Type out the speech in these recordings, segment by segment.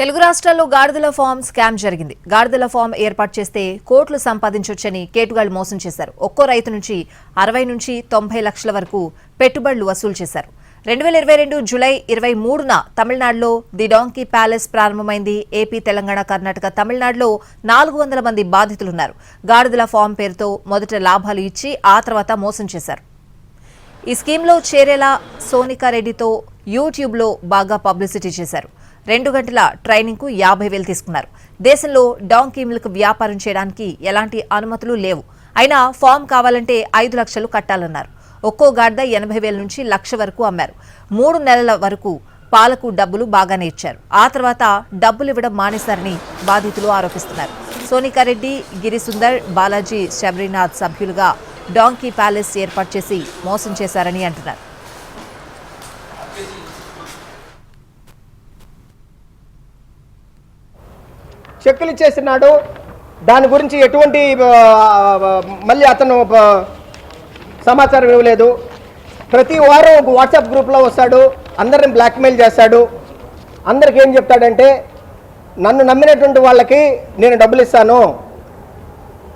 తెలుగు రాష్ట్రాల్లో గాడిదల form scam జరిగింది. గాడిదల form ఏర్పాటు చేస్తే కోట్లు సంపాదించొచ్చని కేటుగాళ్ళు మోసం చేశారు. ఒక్కో రైతు నుంచి అరవై నుంచి తొంభై లక్షల వరకు పెట్టుబడులు వసూలు చేశారు. రెండు వేల ఇరవై రెండు జులై ఇరవై మూడున తమిళనాడులో ది డాంకీ ప్యాలెస్ ప్రారంభమైంది. ఏపీ తెలంగాణ కర్ణాటక తమిళనాడులో నాలుగు వందల మంది బాధితులున్నారు. గాడిదల ఫామ్ పేరుతో మొదట లాభాలు ఇచ్చి ఆ తర్వాత మోసం చేశారు. ఈ స్కీమ్లో చేరేలా సోనికా రెడ్డితో యూట్యూబ్లో బాగా పబ్లిసిటీ చేశారు. రెండు గంటల ట్రైనింగ్కు యాభై వేలు తీసుకున్నారు. దేశంలో డాంకీ మిల్క్ వ్యాపారం చేయడానికి ఎలాంటి అనుమతులు లేవు. అయినా ఫామ్ కావాలంటే ఐదు లక్షలు కట్టాలన్నారు. ఒక్కో గాడిద ఎనభై వేల నుంచి లక్ష వరకు అమ్మారు. మూడు నెలల వరకు పాలకు డబ్బులు బాగానే ఇచ్చారు. ఆ తర్వాత డబ్బులు ఇవ్వడం మానేశారని బాధితులు ఆరోపిస్తున్నారు. సోనికారెడ్డి గిరిసుందర్ బాలాజీ శబరినాథ్ సభ్యులుగా డాంకీ ప్యాలెస్ ఏర్పాటు చేసి మోసం చేశారని అంటున్నారు. చెక్కులు ఇచ్చేస్తున్నాడు. దాని గురించి ఎటువంటి మళ్ళీ అతను సమాచారం ఇవ్వలేదు. ప్రతి వారం ఒక వాట్సాప్ గ్రూప్లో వస్తాడు. అందరిని బ్లాక్మెయిల్ చేస్తాడు. అందరికి ఏం చెప్తాడంటే నన్ను నమ్మినటువంటి వాళ్ళకి నేను డబ్బులు ఇస్తాను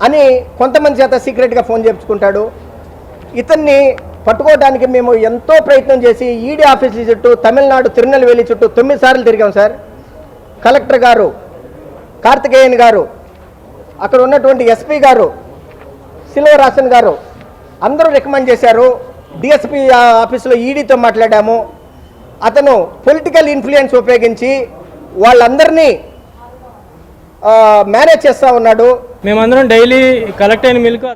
అని కొంతమంది చేత సీక్రెట్గా ఫోన్ చేయించుకుంటాడు. ఇతన్ని పట్టుకోవడానికి మేము ఎంతో ప్రయత్నం చేసి ఈడీ ఆఫీసుల చుట్టూ తమిళనాడు తిరునెల్వేలి చుట్టూ తొమ్మిది సార్లు తిరిగాం సార్. కలెక్టర్ గారు కార్తికేయన్ గారు అక్కడ ఉన్నటువంటి ఎస్పీ గారు సిల్వరాసన్ గారు అందరూ రికమెండ్ చేశారు. డిఎస్పీ ఆఫీసులో ఈడీతో మాట్లాడాము. అతను పొలిటికల్ ఇన్ఫ్లుయెన్స్ ఉపయోగించి వాళ్ళందరినీ మేనేజ్ చేస్తూ ఉన్నాడు. మేమందరం డైలీ కలెక్ట్ అయిన మిల్క్